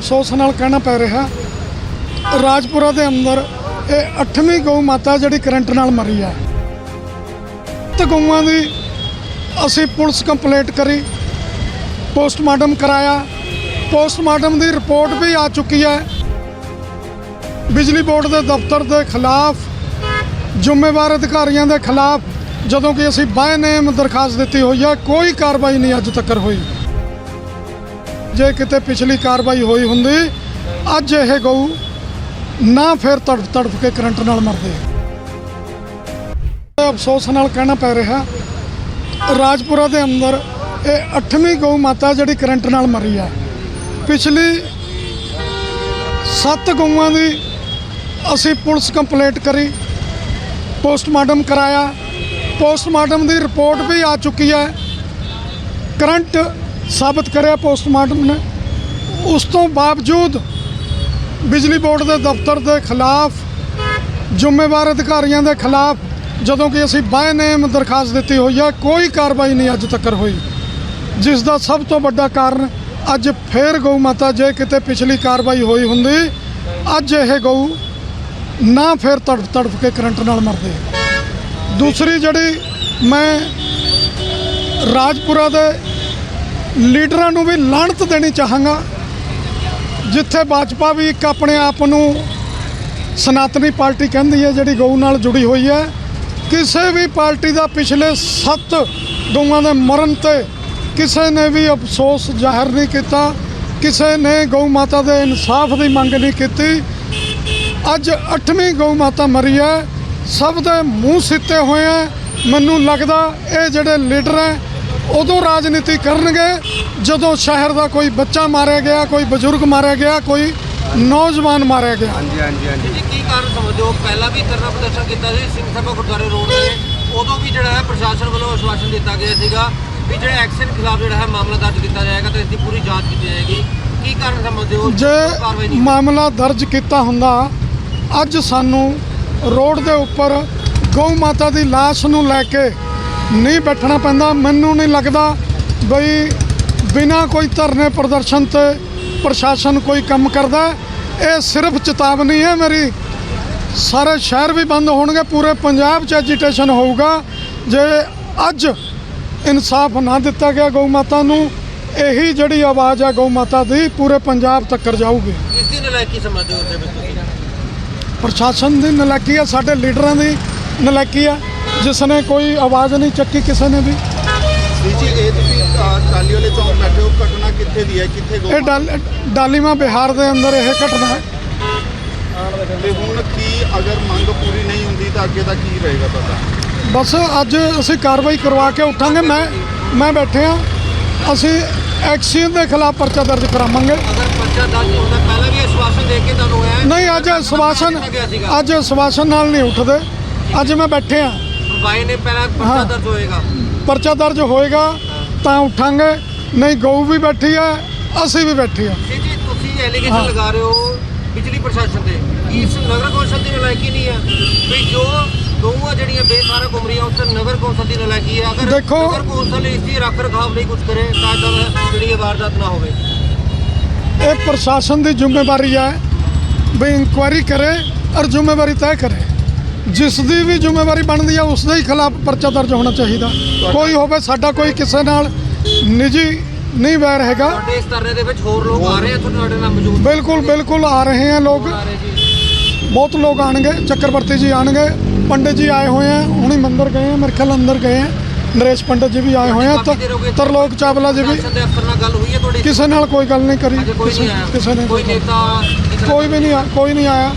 ਅਫਸੋਸ ਨਾਲ ਕਹਿਣਾ ਪੈ ਰਿਹਾ, ਰਾਜਪੁਰਾ ਦੇ ਅੰਦਰ ਇਹ 8ਵੀਂ ਗਊ ਮਾਤਾ ਜਿਹੜੀ ਕਰੰਟ ਨਾਲ ਮਰੀ ਹੈ। ਤੇ ਗਊਆਂ ਦੀ ਅਸੀਂ ਪੁਲਿਸ ਕੰਪਲੇਂਟ ਕਰੀ, ਪੋਸਟਮਾਰਟਮ ਕਰਾਇਆ, ਪੋਸਟਮਾਰਟਮ ਦੀ ਰਿਪੋਰਟ ਵੀ ਆ ਚੁੱਕੀ ਹੈ। ਬਿਜਲੀ ਬੋਰਡ ਦੇ ਦਫ਼ਤਰ ਦੇ ਖਿਲਾਫ, ਜ਼ਿੰਮੇਵਾਰ ਅਧਿਕਾਰੀਆਂ ਦੇ ਖਿਲਾਫ ਜਦੋਂ ਕਿ ਅਸੀਂ ਬਾਏ ਨੇਮ ਦਰਖਾਸਤ ਦਿੱਤੀ ਹੋਈ ਹੈ, ਕੋਈ ਕਾਰਵਾਈ ਨਹੀਂ ਅੱਜ ਤੱਕ ਹੋਈ। ਜੇ ਕਿਤੇ ਪਿਛਲੀ ਕਾਰਵਾਈ ਹੋਈ ਹੁੰਦੀ, ਅੱਜ ਇਹ ਗਊ ਨਾ ਫਿਰ ਤੜਫ ਤੜਫ ਕੇ ਕਰੰਟ ਨਾਲ ਮਰਦੇ ਅਫਸੋਸ ਨਾਲ ਕਹਿਣਾ ਪੈ ਰਿਹਾ, ਰਾਜਪੁਰਾ ਦੇ ਅੰਦਰ ਇਹ 8ਵੀਂ ਗਊ ਮਾਤਾ ਜਿਹੜੀ ਕਰੰਟ ਨਾਲ ਮਰੀ ਹੈ ਪਿਛਲੀ 7 ਗਊਆਂ ਦੀ ਅਸੀਂ ਪੁਲਿਸ ਕੰਪਲੇਂਟ ਕਰੀ, ਪੋਸਟਮਾਰਟਮ ਕਰਾਇਆ। ਪੋਸਟਮਾਰਟਮ ਦੀ ਰਿਪੋਰਟ ਵੀ ਆ ਚੁੱਕੀ ਹੈ। ਕਰੰਟ ਸਾਬਤ ਕਰਿਆ ਪੋਸਟਮਾਰਟਮ ਨੇ। ਉਸ ਤੋਂ ਬਾਵਜੂਦ ਬਿਜਲੀ ਬੋਰਡ ਦੇ ਦਫ਼ਤਰ ਦੇ ਖਿਲਾਫ, ਜ਼ਿੰਮੇਵਾਰ ਅਧਿਕਾਰੀਆਂ ਦੇ ਖਿਲਾਫ ਜਦੋਂ ਕਿ ਅਸੀਂ ਬਾਏ ਨੇਮ ਦਰਖਾਸਤ ਦਿੱਤੀ ਹੋਈ ਹੈ, ਕੋਈ ਕਾਰਵਾਈ ਨਹੀਂ ਅੱਜ ਤੱਕ ਹੋਈ। ਜਿਸ ਦਾ ਸਭ ਤੋਂ ਵੱਡਾ ਕਾਰਨ ਅੱਜ ਫੇਰ ਗਊ ਮਾਤਾ, ਜੇ ਕਿਤੇ ਪਿਛਲੀ ਕਾਰਵਾਈ ਹੋਈ ਹੁੰਦੀ, ਅੱਜ ਇਹ ਗਊ ਨਾ ਫਿਰ ਤੜਫ ਤੜਫ ਕੇ ਕਰੰਟ ਨਾਲ ਮਰਦੇ ਦੂਸਰੀ ਜਿਹੜੀ ਮੈਂ ਰਾਜਪੁਰਾ ਦੇ ਲੀਡਰਾਂ ਨੂੰ ਵੀ ਲਾਣਤ ਦੇਣੀ ਚਾਹਾਂਗਾ। ਜਿੱਥੇ ਭਾਜਪਾ ਵੀ ਇੱਕ ਆਪਣੇ ਆਪ ਨੂੰ ਸਨਾਤਨੀ ਪਾਰਟੀ ਕਹਿੰਦੀ ਹੈ, ਜਿਹੜੀ ਗਊ ਨਾਲ ਜੁੜੀ ਹੋਈ ਹੈ। ਕਿਸੇ ਵੀ ਪਾਰਟੀ ਦਾ ਪਿਛਲੇ 7 ਗਊਆਂ ਦੇ ਮਰਨ ਤੇ ਕਿਸੇ ਨੇ ਵੀ ਅਫਸੋਸ ਜ਼ਾਹਰ ਨਹੀਂ ਕੀਤਾ, ਕਿਸੇ ਨੇ ਗਊ ਮਾਤਾ ਦੇ ਇਨਸਾਫ ਦੀ ਮੰਗ ਨਹੀਂ ਕੀਤੀ। ਅੱਜ 8ਵੀਂ ਗਊ ਮਾਤਾ ਮਰੀ ਹੈ, ਸਭ ਦੇ ਮੂੰਹ ਸਿੱਤੇ ਹੋਏ ਆ ਮੈਨੂੰ ਲੱਗਦਾ ਇਹ ਜਿਹੜੇ ਲੀਡਰ ਹੈ ਉਦੋਂ ਰਾਜਨੀਤੀ ਕਰਨਗੇ ਜਦੋਂ ਸ਼ਹਿਰ ਦਾ ਕੋਈ ਬੱਚਾ ਮਾਰਿਆ ਗਿਆ ਕੋਈ ਬਜ਼ੁਰਗ ਮਾਰਿਆ ਗਿਆ ਕੋਈ ਨੌਜਵਾਨ ਮਾਰਿਆ ਗਿਆ। ਹਾਂਜੀ ਹਾਂਜੀ ਹਾਂਜੀ। ਜੀ ਕੀ ਕਾਰਨ ਸਮਝਦੇ ਹੋ? ਪਹਿਲਾਂ ਵੀ ਧਰਨਾ ਪ੍ਰਦਰਸ਼ਨ ਕੀਤਾ ਸੀ ਸਿੰਘ ਸਭਾ ਗੁਰਦੁਆਰੇ ਰੋਡ ਤੇ। ਉਦੋਂ ਵੀ ਜਿਹੜਾ ਹੈ ਪ੍ਰਸ਼ਾਸਨ ਵੱਲੋਂ ਆਸ਼ਵਾਸਨ ਦਿੱਤਾ ਗਿਆ ਸੀਗਾ ਵੀ ਜਿਹੜੇ ਐਕਸ਼ਨ ਖਿਲਾਫ ਜਿਹੜਾ ਹੈ ਮਾਮਲਾ ਦਰਜ ਕੀਤਾ ਜਾਏਗਾ ਤੇ ਇਸ ਦੀ ਪੂਰੀ ਜਾਂਚ ਕੀਤੀ ਜਾਏਗੀ। ਕੀ ਕਾਰਨ ਸਮਝਦੇ ਹੋ? ਜੇ ਨਹੀਂ ਮਾਮਲਾ ਦਰਜ ਕੀਤਾ ਹੁੰਦਾ ਅੱਜ ਸਾਨੂੰ ਰੋਡ ਦੇ ਉੱਪਰ ਗਊ ਮਾਤਾ ਦੀ ਲਾਸ਼ ਨੂੰ ਲੈ ਕੇ ਨਹੀਂ ਬੈਠਣਾ ਪੈਂਦਾ ਮੈਨੂੰ ਨਹੀਂ ਲੱਗਦਾ ਬਈ ਬਿਨਾ ਕੋਈ ਧਰਨੇ ਪ੍ਰਦਰਸ਼ਨ ਤੇ ਪ੍ਰਸ਼ਾਸਨ ਕੋਈ ਕੰਮ ਕਰਦਾ। ਇਹ ਸਿਰਫ ਚੇਤਾਵਨੀ ਹੈ ਮੇਰੀ। ਸਾਰੇ ਸ਼ਹਿਰ ਵੀ ਬੰਦ ਹੋਣਗੇ ਪੂਰੇ ਪੰਜਾਬ 'ਚ ਐਜੀਟੇਸ਼ਨ ਹੋਊਗਾ। ਜੇ ਅੱਜ ਇਨਸਾਫ ਨਾ ਦਿੱਤਾ ਗਿਆ ਗਊ ਮਾਤਾ ਨੂੰ ਇਹੀ ਜਿਹੜੀ ਆਵਾਜ਼ ਹੈ ਗਊ ਮਾਤਾ ਦੀ ਪੂਰੇ ਪੰਜਾਬ ਤੱਕ ਜਾਊਗੀ। ਇਸ ਦੀ ਨਲਾਇਕੀ ਸਮਝਦੇ ਹੋ ਤੇ ਤੁਸੀਂ। ਪ੍ਰਸ਼ਾਸਨ ਦੀ ਨਲਾਇਕੀ ਹੈ ਸਾਡੇ ਲੀਡਰਾਂ ਦੀ ਨਲਾਇਕੀ ਹੈ। ਜਿਸ ਨੇ ਕੋਈ ਆਵਾਜ਼ ਨਹੀਂ ਚੱਕੀ ਕਿਸੇ ਨੇ ਵੀ। ਜੀ ਜੀ ਇਹ ਤੁਸੀਂ ਟਾਹਲੀ ਵਾਲੇ ਚੌਂਕ ਬੈਠੇ ਹੋ ਘਟਨਾ ਕਿੱਥੇ ਦੀ ਹੈ ਕਿੱਥੇ ਗੋ ਇਹ ਡਾਲ ਡਾਲੀਮਾ ਬਿਹਾਰ ਦੇ ਅੰਦਰ ਇਹ ਘਟਨਾ ਹੈ। ਤੇ ਹੁਣ ਕੀ ਅਗਰ ਮੰਗ ਪੂਰੀ ਨਹੀਂ ਹੁੰਦੀ ਤਾਂ ਅੱਗੇ ਦਾ ਕੀ ਰਹੇਗਾ ਤੁਹਾਡਾ? ਬਸ ਅੱਜ ਅਸੀਂ ਕਾਰਵਾਈ ਕਰਵਾ ਕੇ ਉੱਠਾਂਗੇ। ਮੈਂ ਮੈਂ ਬੈਠੇ ਆ ਅਸੀਂ ਐਕਸੀਅਨ ਦੇ ਖਿਲਾਫ ਪਰਚਾ ਦਰਜ ਕਰਾਵਾਂਗੇ। ਅਗਰ ਪਰਚਾ ਦਰਜ ਹੁੰਦਾ ਪਹਿਲਾਂ ਵੀ ਆਸ਼ਵਾਸਨ ਦੇ ਕੇ ਤੁਹਾਨੂੰ ਹੈ? ਨਹੀਂ ਅੱਜ ਸਵਾਸਨ ਅੱਜ ਸਵਾਸਨ ਨਾਲ ਨਹੀਂ ਉੱਠਦੇ। ਅੱਜ ਮੈਂ ਬੈਠੇ ਆ ਬਾਈ ਨੇ ਪਹਿਲਾਂ ਪਰਚਾ ਹਾਂ। ਦਰਜ ਹੋਏਗਾ। ਪਰਚਾ ਦਰਜ ਹੋਏਗਾ ਤਾਂ ਉੱਠਾਂਗੇ। ਨਹੀਂ ਗਊ ਵੀ ਬੈਠੀ ਹੈ ਅਸੀਂ ਵੀ ਬੈਠੇ ਆ ਜੀ ਜੀ ਤੁਸੀਂ ਹਾਂ। ਐਲੀਗੇਸ਼ਨ ਲਗਾ ਰਹੇ ਹੋ ਬਿਜਲੀ ਪ੍ਰਸ਼ਾਸਨ ਤੇ। ਇਸ ਨਗਰ ਕੌਂਸਲ ਦੀ ਨਲਾਇਕੀ ਨਹੀਂ ਹੈ। ਵੀ ਜੋ ਗਊਆਂ ਜਿਹੜੀਆਂ ਬੇਸਹਾਰਾ ਘੁੰਮ ਰਹੀਆਂ ਉਸ ਤੇ ਨਗਰ ਕੌਂਸਲ ਦੀ ਨਲਾਇਕੀ ਹੈ। ਅਗਰ ਦੇਖੋ- ਨਗਰ ਕੌਂਸਲ ਇਸ ਦੀ ਰੱਖ ਰਖਾਵ ਨਹੀਂ ਕੁਝ ਕਰੇ ਤਾਂ ਦਾ ਜਿਹੜੀ ਇਹ ਵਾਰਦਾਤ ਨਾ ਹੋਵੇ। ਇਹ ਪ੍ਰਸ਼ਾਸਨ ਦੀ ਜ਼ਿੰਮੇਵਾਰੀ ਹੈ ਵੀ ਇਨਕੁਆਇਰੀ ਕਰੇ ਔਰ ਜ਼ਿੰਮੇਵਾਰੀ ਤੈਅ ਕਰੇ। ਜਿਸ ਦੀ ਵੀ ਜ਼ਿੰਮੇਵਾਰੀ ਬਣਦੀ ਆ ਉਸ ਦੇ ਹੀ ਖਿਲਾਫ ਪਰਚਾ ਦਰਜ ਹੋਣਾ ਚਾਹੀਦਾ। ਕੋਈ ਹੋਵੇ ਸਾਡਾ ਕੋਈ ਕਿਸੇ ਨਾਲ ਨਿੱਜੀ ਨਹੀਂ ਵੈਰ ਹੈਗਾ। ਬਿਲਕੁਲ ਬਿਲਕੁਲ ਆ ਰਹੇ ਆ ਲੋਕ। ਬਹੁਤ ਲੋਕ ਆਣਗੇ ਚੱਕਰਵਰਤੀ ਜੀ ਆਣਗੇ ਪੰਡਿਤ ਜੀ ਆਏ ਹੋਏ ਆ ਹੁਣੇ ਮੰਦਰ ਗਏ ਆ ਮੇਰੇ ਖਿਆਲ ਅੰਦਰ ਗਏ ਆ। ਨਰੇਸ਼ ਪੰਡਿਤ ਜੀ ਵੀ ਆਏ ਹੋਏ ਆ ਤਰਲੋਕ ਚਾਵਲਾ ਜੀ ਵੀ। ਕਿਸੇ ਨਾਲ ਕੋਈ ਗੱਲ ਨਹੀਂ ਕਰੀ ਕਿਸੇ ਕੋਈ ਨੇਤਾ ਕੋਈ ਵੀ ਨਹੀਂ ਕੋਈ ਨਹੀਂ ਆਇਆ।